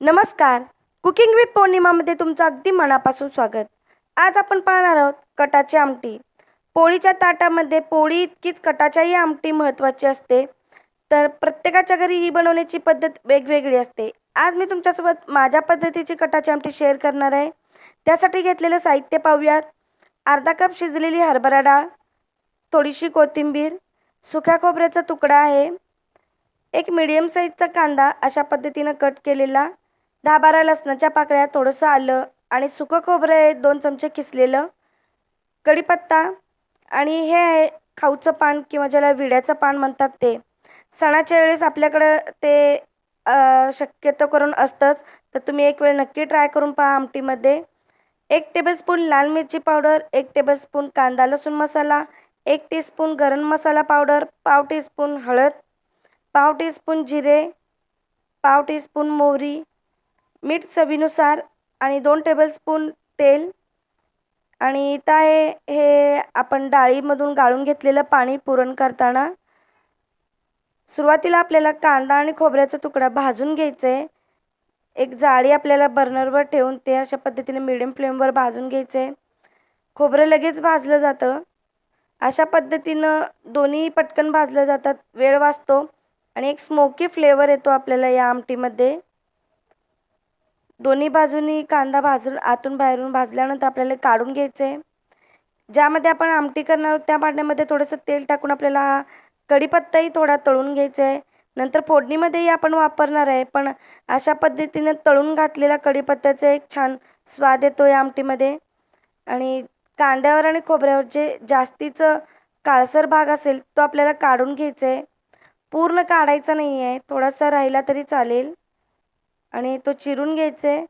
नमस्कार. Cooking with पौर्णिमामध्ये तुमचं अगदी मनापासून स्वागत. आज आपण पाहणार आहोत कटाची आमटी. पोळीच्या ताटामध्ये पोळी इतकीच कटाच्याही आमटी महत्त्वाची असते. तर प्रत्येकाच्या घरी ही बनवण्याची पद्धत वेगवेगळी असते. आज मी तुमच्यासोबत माझ्या पद्धतीची कटाची आमटी शेअर करणार आहे. त्यासाठी घेतलेलं साहित्य पाहूयात. अर्धा कप शिजलेली हरभरा डाळ थोडीशी कोथिंबीर सुक्या खोबऱ्याचा तुकडा आहे एक मिडियम साईजचा कांदा अशा पद्धतीनं कट केलेला दहा बारा लसणाच्या पाकळ्या थोडंसं आलं आणि सुकं खोबरं आहे दोन चमचे किसलेलं कढीपत्ता आणि हे आहे खाऊचं पान किंवा ज्याला विड्याचं पान म्हणतात ते. सणाच्या वेळेस आपल्याकडं ते शक्यतो करून असतंच तर तुम्ही एक वेळ नक्की ट्राय करून पहा आमटीमध्ये. एक टेबलस्पून लाल मिरची पावडर एक टेबलस्पून कांदा लसूण मसाला एक टीस्पून गरम मसाला पावडर पाव टीस्पून हळद पाव टीस्पून जिरे पाव टीस्पून मोहरी मीठ चवीनुसार आणि दोन टेबलस्पून तेल आणि इथं आहे हे आपण डाळीमधून गाळून घेतलेलं पाणी पुरण करताना सुरुवातीला आपल्याला कांदा आणि खोबऱ्याचा तुकडा भाजून घ्यायचं. आहे एक जाळी आपल्याला बर्नरवर ठेवून ते अशा पद्धतीने मिडियम फ्लेमवर भाजून घ्यायचं. आहे खोबरं लगेच भाजलं जातं. अशा पद्धतीनं दोन्ही पटकन भाजलं जातात वेळ वाचतो आणि एक स्मोकी फ्लेवर येतो आपल्याला या आमटीमध्ये. दोन्ही बाजूनी कांदा भाजून आतून बाहेरून भाजल्यानंतर आपल्याला काढून घ्यायचं. आहे ज्यामध्ये आपण आमटी करणार आहोत त्या भांड्यामध्ये थोडंसं तेल टाकून आपल्याला हा कढीपत्ताही थोडा तळून घ्यायचा. आहे नंतर फोडणीमध्येही आपण वापरणार आहे पण अशा पद्धतीनं तळून घातलेला कढीपत्त्याचा एक छान स्वाद येतो या आमटीमध्ये. आणि कांद्यावर आणि खोबऱ्यावर जे जास्तीचं काळसर भाग असेल तो आपल्याला काढून घ्यायचा. आहे पूर्ण काढायचा नाही आहे थोडासा राहिला तरी चालेल. आणि तो चिरून घ्यायचा. आहे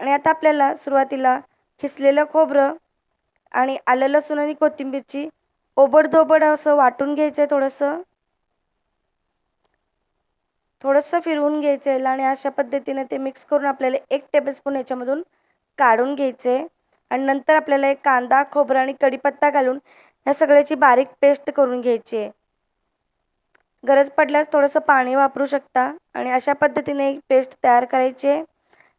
आणि आता आपल्याला सुरुवातीला खिसलेलं खोबरं आणि आलं लसूण आणि कोथिंबीरची ओबडधोबड असं वाटून घ्यायचं आहे थोडंसं. थोडंसं फिरवून घ्यायचं आहे आणि अशा पद्धतीने ते मिक्स करून आपल्याला एक टेबलस्पून याच्यामधून काढून घ्यायचे आणि नंतर आपल्याला एक कांदा खोबरं आणि कढीपत्ता घालून ह्या सगळ्याची बारीक पेस्ट करून घ्यायची आहे गरज पडल्यास थोडंसं पाणी वापरू शकता. आणि अशा पद्धतीने एक पेस्ट तयार करायची. आहे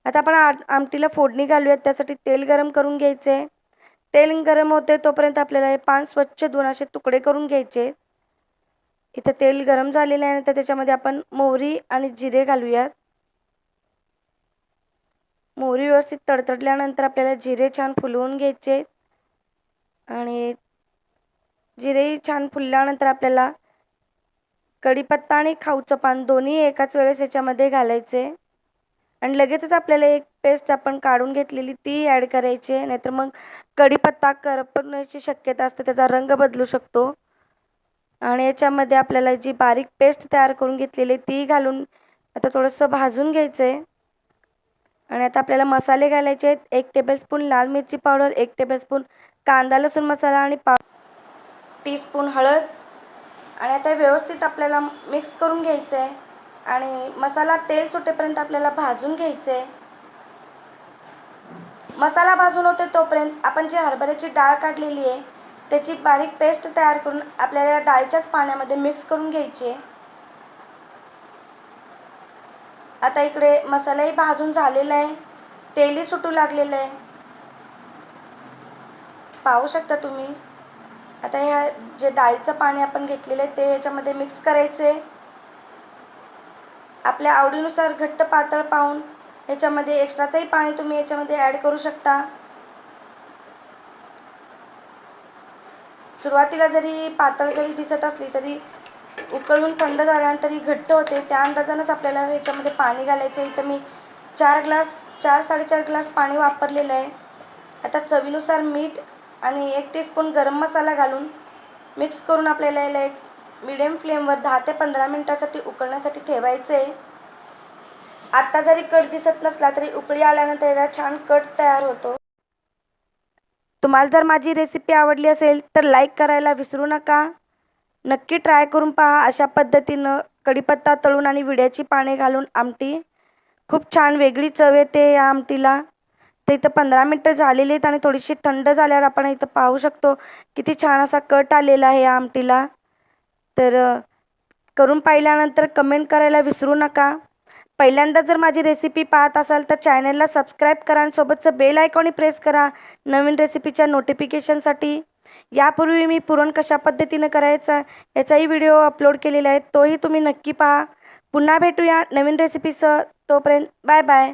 आता आपण आ आमटीला फोडणी घालूयात. त्यासाठी तेल गरम करून घ्यायचे. आहे तेल गरम होते तोपर्यंत आपल्याला हे पान स्वच्छ धुवून असे तुकडे करून घ्यायचे. इथं तेल गरम झालेलं आहे. तर त्याच्यामध्ये आपण मोहरी आणि जिरे घालूयात. मोहरी व्यवस्थित तडतडल्यानंतर आपल्याला जिरे छान फुलवून घ्यायचे. आणि जिरेही छान फुलल्यानंतर आपल्याला कढीपत्ता आणि खाऊचं पान दोन्ही एकाच वेळेस याच्यामध्ये घालायचे. आणि लगेचच आपल्याला एक पेस्ट आपण काढून घेतलेली ती ॲड करायची आहे. नाहीतर मग कढीपत्ता करपण्याची शक्यता असते त्याचा रंग बदलू शकतो. आणि याच्यामध्ये आपल्याला जी बारीक पेस्ट तयार करून घेतलेली ती घालून आता थोडंसं भाजून घ्यायचं आहे आणि आता आपल्याला मसाले घालायचे आहेत. एक टेबलस्पून लाल मिरची पावडर एक टेबलस्पून कांदा लसूण मसाला आणि पाव टीस्पून हळद आणि आता व्यवस्थित आपल्याला मिक्स करून घ्यायचं आहे आणि मसाला तेल सुटेपर्यंत आपल्याला भाजून घ्यायचं आहे मसाला भाजून होते तोपर्यंत आपण जी हरभऱ्याची डाळ काढलेली आहे त्याची बारीक पेस्ट तयार करून आपल्याला डाळीच्याच पाण्यामध्ये मिक्स करून घ्यायची आहे. आता इकडे मसालाही भाजून झालेला आहे. तेलही सुटू लागलेलं आहे. पाहू शकता तुम्ही. आता ह्या जे डाळीचं पाणी आपण घेतलेलं आहे ते ह्याच्यामध्ये मिक्स करायचे. आपल्या आवडीनुसार घट्ट पातळ पाहून ह्याच्यामध्ये एक्स्ट्राचंही पाणी तुम्ही याच्यामध्ये ॲड करू शकता. सुरुवातीला जरी पातळ जरी दिसत असली तरी उकळून थंड झाल्यानंतर ही घट्ट होते. त्या अंदाजानंच आपल्याला ह्याच्यामध्ये पाणी घालायचं आहे. इथं मी चार ग्लास चार साडेचार ग्लास पाणी वापरलेलं आहे. आता चवीनुसार मीठ आणि एक टीस्पून गरम मसाला घालून मिक्स करून आपल्याला याला एक मिडियम फ्लेमवर दहा ते पंधरा मिनटासाठी उकळण्यासाठी ठेवायचं. आहे आत्ता जरी कट दिसत नसला तरी उकळी आल्यानंतर याला छान कट तयार होतो. तुम्हाला जर माझी रेसिपी आवडली असेल तर लाईक करायला विसरू नका. नक्की ट्राय करून पहा अशा पद्धतीनं कढीपत्ता तळून आणि विड्याची पाने घालून आमटी. खूप छान वेगळी चव येते या आमटीला. तर इथं पंधरा मिनटं झालेली आहेत आणि थोडीशी थंड झाल्यावर आपण इथं पाहू शकतो किती छान असा कट आलेला आहे या आमटीला. तर करून पाहिल्यानंतर कमेंट करायला विसरू नका. पहिल्यांदा जर माझी रेसिपी पाहत असाल तर चॅनलला सबस्क्राईब करा आणि सोबतचं बेल आयकॉनही प्रेस करा नवीन रेसिपीच्या नोटिफिकेशनसाठी. यापूर्वी मी पुरण कशा पद्धतीनं करायचा याचाही व्हिडिओ अपलोड केलेला आहे तोही तुम्ही नक्की पहा. पुन्हा भेटूया नवीन रेसिपीसह. तोपर्यंत बाय बाय.